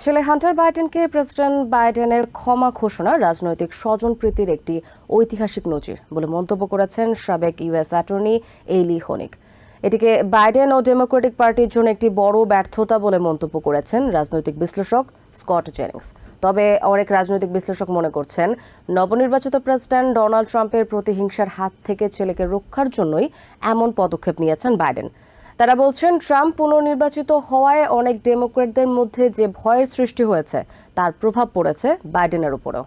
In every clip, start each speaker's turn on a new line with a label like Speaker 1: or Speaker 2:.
Speaker 1: ছেলে Hunter বাইডেনকে president বাইডেনের ক্ষমা ঘোষণা রাজনৈতিক স্বজনপ্রীতির একটি ঐতিহাসিক নজির বলে মন্তব্য করেছেন সাবেক ইউএস অ্যাটর্নি এইলি হনিক। এটিকে বাইডেন ও ডেমোক্রেটিক পার্টির জন্য একটি বড় ব্যর্থতা বলে মন্তব্য করেছেন রাজনৈতিক বিশ্লেষক স্কট জেনিংস। তবে অনেক রাজনৈতিক বিশ্লেষক মনে করছেন, নবনির্বাচিত প্রেসিডেন্ট ডোনাল্ড ট্রাম্পের প্রতিহিংসার হাত থেকে ছেলেকে রক্ষার জন্যই এমন পদক্ষেপ নিয়েছেন বাইডেন। তারা বলছেন, ট্রাম্প পুনর্নির্বাচিত হওয়ায় অনেক ডেমোক্রেটদের মধ্যে যে ভয়ের সৃষ্টি হয়েছে, তার প্রভাব পড়েছে বাইডেনের উপরেও।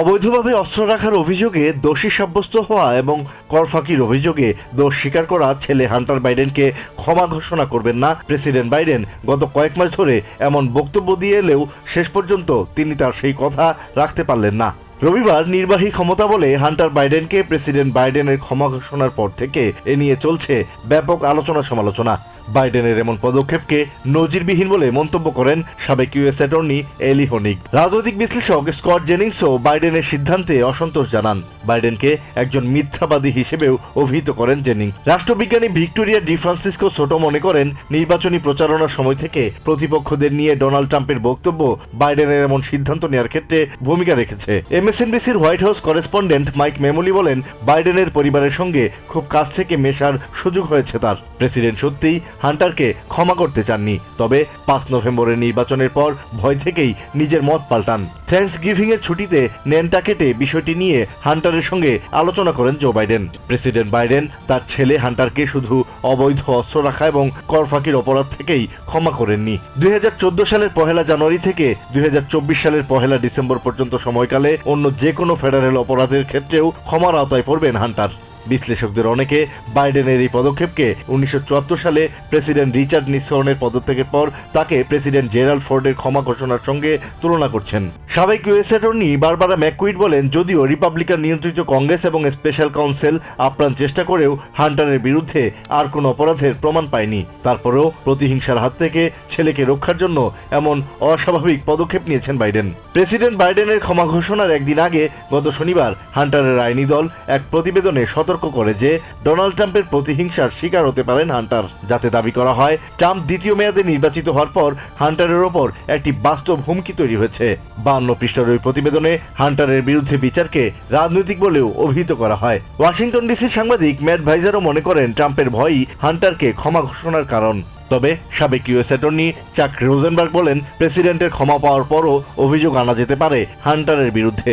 Speaker 2: অবৈধভাবে অস্ত্র রাখার অভিযোগে দোষী সাব্যস্ত হওয়া এবং করফাকির অভিযোগে দোষ স্বীকার করা ছেলে হান্টার বাইডেনকে ক্ষমা ঘোষণা করবেন না প্রেসিডেন্ট বাইডেন। গত কয়েক মাস ধরে এমন বক্তব্য দিয়ে এলেও শেষ পর্যন্ত তিনি তার সেই কথা রাখতে পারলেন না। রবিবার নির্বাহী ক্ষমতা বলে হান্টার বাইডেনকে প্রেসিডেন্ট বাইডেনের ক্ষমা ঘোষণার পর থেকে এ নিয়ে চলছে ব্যাপক আলোচনা সমালোচনা বাইডেনের এমন পদক্ষেপকে নজিরবিহীন বলে মন্তব্য করেন সাবেক ইউএস অ্যাটর্নি এলি হনিক। রাজনৈতিক বিশ্লেষক স্কট জেনিংসও বাইডেনের সিদ্ধান্তে অসন্তোষ জানান। বাইডেনকে একজন মিথ্যাবাদী হিসেবেও অভিহিত করেন জেনিংস। রাষ্ট্রবিজ্ঞানী ভিক্টোরিয়া ডি ফ্রান্সিসকো ছোট মনে করেন, নির্বাচনী প্রচারণার সময় থেকে প্রতিপক্ষদের নিয়ে ডোনাল্ড ট্রাম্পের বক্তব্য বাইডেনের এমন সিদ্ধান্ত নেওয়ার ক্ষেত্রে ভূমিকা রেখেছে। এমএসএনবিসির White House correspondent Mike Memoli বলেন, বাইডেনের পরিবারের সঙ্গে খুব কাছ থেকে মেশার সুযোগ হয়েছে তার। প্রেসিডেন্ট সত্যিই হান্টারকে ক্ষমা করতে চাননি, তবে পাঁচ নভেম্বরের নির্বাচনের পর ভয় থেকেই নিজের মত পাল্টান। থ্যাংকস গিভিং এর ছুটিতে নেনটাকেটে বিষয়টি নিয়ে হান্টারের সঙ্গে আলোচনা করেন জো বাইডেন। প্রেসিডেন্ট বাইডেন তার ছেলে হান্টারকে শুধু অবৈধ অস্ত্র রাখা এবং করফাকির অপরাধ থেকেই ক্ষমা করেননি। দুই হাজার চোদ্দ সালের পহেলা জানুয়ারি থেকে দুই হাজার চব্বিশ সালের পহেলা ডিসেম্বর পর্যন্ত সময়কালে অন্য যে কোনো ফেডারেল অপরাধের ক্ষেত্রেও ক্ষমার আওতায় পড়বেন হান্টার। বিশ্লেষকদের অনেকে বাইডেনের এই পদক্ষেপকে উনিশশো চুয়াত্তর সালে প্রেসিডেন্ট রিচার্ড নিসনের পদত্যাগের পর তাকে প্রেসিডেন্ট জেরাল্ড ফোর্ডের ক্ষমা ঘোষণার সঙ্গে তুলনা করছেন। সাবেক ইউএস অ্যাটর্নি বারবারা ম্যাকুইড বলেন, যদিও রিপাবলিকান নিয়ন্ত্রিত কংগ্রেস এবং স্পেশাল কাউন্সিল আপ্রাণ চেষ্টা করেও হান্টারের বিরুদ্ধে আর কোনো অপরাধের প্রমাণ পায়নি। তারপরেও প্রতিহিংসার হাত থেকে ছেলেকে রক্ষার জন্য এমন অস্বাভাবিক পদক্ষেপ নিয়েছেন বাইডেন। প্রেসিডেন্ট বাইডেনের ক্ষমা ঘোষণার একদিন আগে গত শনিবার হান্টারের আইনি দল এক প্রতিবেদনে সতর্ক করে যে ডোনাল্ড ট্রাম্পের প্রতিহিংসার শিকার হতে পারেন হান্টার, যাতে দাবি করা হয় ট্রাম্প দ্বিতীয় মেয়াদে নির্বাচিত হওয়ার পর হান্টারের ওপর একটি বাস্তব হুমকি তৈরি হয়েছে। বান্ন পৃষ্ঠার ওই প্রতিবেদনে হান্টারের বিরুদ্ধে বিচারকে রাজনৈতিক বলেও অভিহিত করা হয়। ওয়াশিংটন ডিসির সাংবাদিক ম্যাট ভাইজারও মনে করেন ট্রাম্পের ভয়ই হান্টারকে ক্ষমা ঘোষণার কারণ। তবে সাবেক ইউএস অ্যাটর্নি চাক রোজেনবার্গ বলেন, প্রেসিডেন্টের ক্ষমা পাওয়ার পরও অভিযোগ আনা যেতে পারে হান্টারের বিরুদ্ধে।